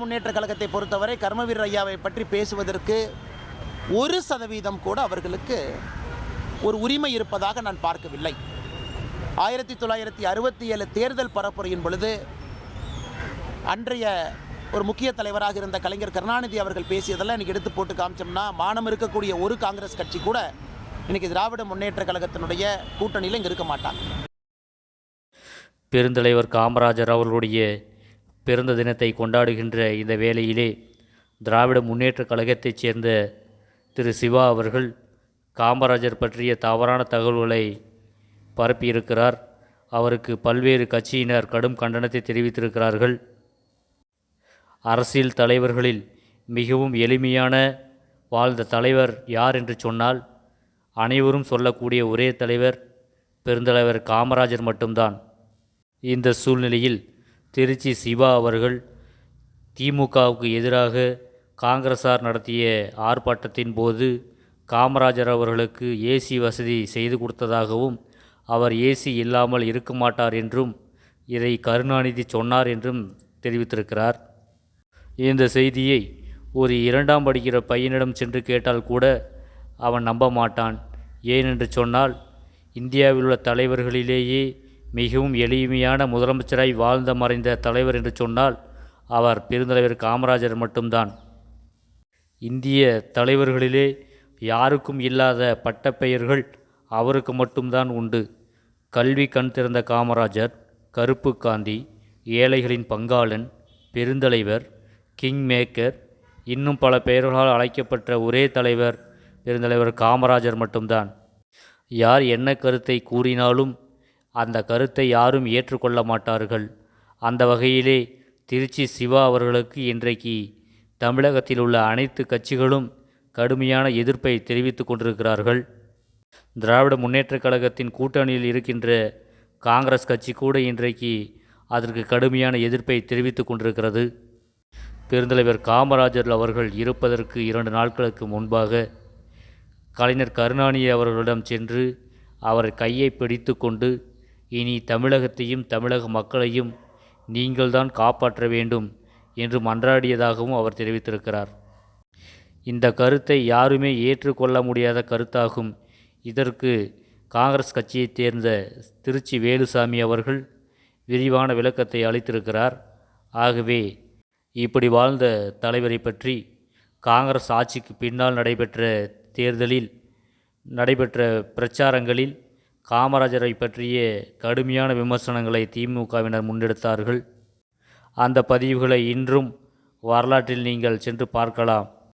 முன்னேற்ற கழகத்தை பொறுத்தவரை கர்மவீரர் ஐயாவை பற்றி பேசுவதற்கு ஒரு சதவீதம் கூட அவர்களுக்கு ஒரு உரிமை இருப்பதாக நான் பார்க்கவில்லை. ஆயிரத்தி தொள்ளாயிரத்தி அறுபத்தி ஏழு தேர்தல் பரப்புரையின் பொழுது அன்றைய ஒரு முக்கிய தலைவராக இருந்த கலைஞர் கருணாநிதி அவர்கள் பேசியதெல்லாம் இன்றைக்கி எடுத்து போட்டு காமிச்சோம்னா மானம் இருக்கக்கூடிய ஒரு காங்கிரஸ் கட்சி கூட இன்றைக்கி திராவிட முன்னேற்ற கழகத்தினுடைய கூட்டணியில் இங்கே இருக்க மாட்டாங்க. பெருந்தலைவர் காமராஜர் அவர்களுடைய பிறந்த தினத்தை கொண்டாடுகின்ற இந்த வேளையிலே திராவிட முன்னேற்றக் கழகத்தைச் சேர்ந்த திரு சிவா அவர்கள் காமராஜர் பற்றிய தவறான தகவல்களை பரப்பியிருக்கிறார். அவருக்கு பல்வேறு கட்சியினர் கடும் கண்டனத்தை தெரிவித்திருக்கிறார்கள். அரசியல் தலைவர்களில் மிகவும் எளிமையான வாழ்ந்த தலைவர் யார் என்று சொன்னால் அனைவரும் சொல்லக்கூடிய ஒரே தலைவர் பெருந்தலைவர் காமராஜர் மட்டும்தான். இந்த சூழ்நிலையில் திருச்சி சிவா அவர்கள் திமுகவுக்கு எதிராக காங்கிரசார் நடத்திய ஆர்ப்பாட்டத்தின் போது காமராஜர் அவர்களுக்கு ஏசி வசதி செய்து கொடுத்ததாகவும் அவர் ஏசி இல்லாமல் இருக்க மாட்டார் என்றும் இதை கருணாநிதி சொன்னார் என்றும் தெரிவித்திருக்கிறார். இந்த செய்தியை ஒரு இரண்டாம் படிக்கிற பையனிடம் சென்று கேட்டால் கூட அவன் நம்ப மாட்டான். ஏனென்று சொன்னால் இந்தியாவில் உள்ள தலைவர்களிலேயே மிகவும் எளிமையான முதலமைச்சராய் வாழ்ந்த மறைந்த தலைவர் என்று சொன்னால் அவர் பெருந்தலைவர் காமராஜர் மட்டும்தான். இந்திய தலைவர்களிலே யாருக்கும் இல்லாத பட்டப்பெயர்கள் அவருக்கு மட்டும்தான் உண்டு. கல்வி கண் திறந்த காமராஜர் கருப்பு காந்தி ஏழைகளின் பங்காளன் பெருந்தலைவர் கிங் மேக்கர் இன்னும் பல பெயர்களால் அழைக்கப்பட்ட ஒரே தலைவர் பெருந்தலைவர் காமராஜர் மட்டும்தான். யார் என்ன கருத்தை கூறினாலும் அந்த கருத்தை யாரும் ஏற்றுக்கொள்ள மாட்டார்கள். அந்த வகையிலே திருச்சி சிவா அவர்களுக்கு இன்றைக்கு தமிழகத்தில் உள்ள அனைத்து கட்சிகளும் கடுமையான எதிர்ப்பை தெரிவித்து கொண்டிருக்கிறார்கள். திராவிட முன்னேற்றக் கழகத்தின் கூட்டணியில் இருக்கின்ற காங்கிரஸ் கட்சி கூட இன்றைக்கு அதற்கு கடுமையான எதிர்ப்பை தெரிவித்து கொண்டிருக்கிறது. பெருந்தலைவர் காமராஜர் அவர்கள் இருப்பதற்கு இரண்டு நாட்களுக்கு முன்பாக கலைஞர் கருணாநிதி அவர்களிடம் சென்று அவர் கையை பிடித்து கொண்டு இனி தமிழகத்தையும் தமிழக மக்களையும் நீங்கள்தான் காப்பாற்ற வேண்டும் என்று மன்றாடியதாகவும் அவர் தெரிவித்திருக்கிறார். இந்த கருத்தை யாருமே ஏற்றுக்கொள்ள முடியாத கருத்தாகும். இதற்கு காங்கிரஸ் கட்சியைச் சேர்ந்த திருச்சி வேலுசாமி அவர்கள் விரிவான விளக்கத்தை அளித்திருக்கிறார். ஆகவே இப்படி வாழ்ந்த தலைவரை பற்றி காங்கிரஸ் ஆட்சிக்கு பின்னால் நடைபெற்ற தேர்தலில் நடைபெற்ற பிரச்சாரங்களில் காமராஜரை பற்றிய கடுமையான விமர்சனங்களை திமுகவினர் முன்னெடுத்தார்கள். அந்த பதிவுகளை இன்றும் வரலாற்றில் நீங்கள் சென்று பார்க்கலாம்.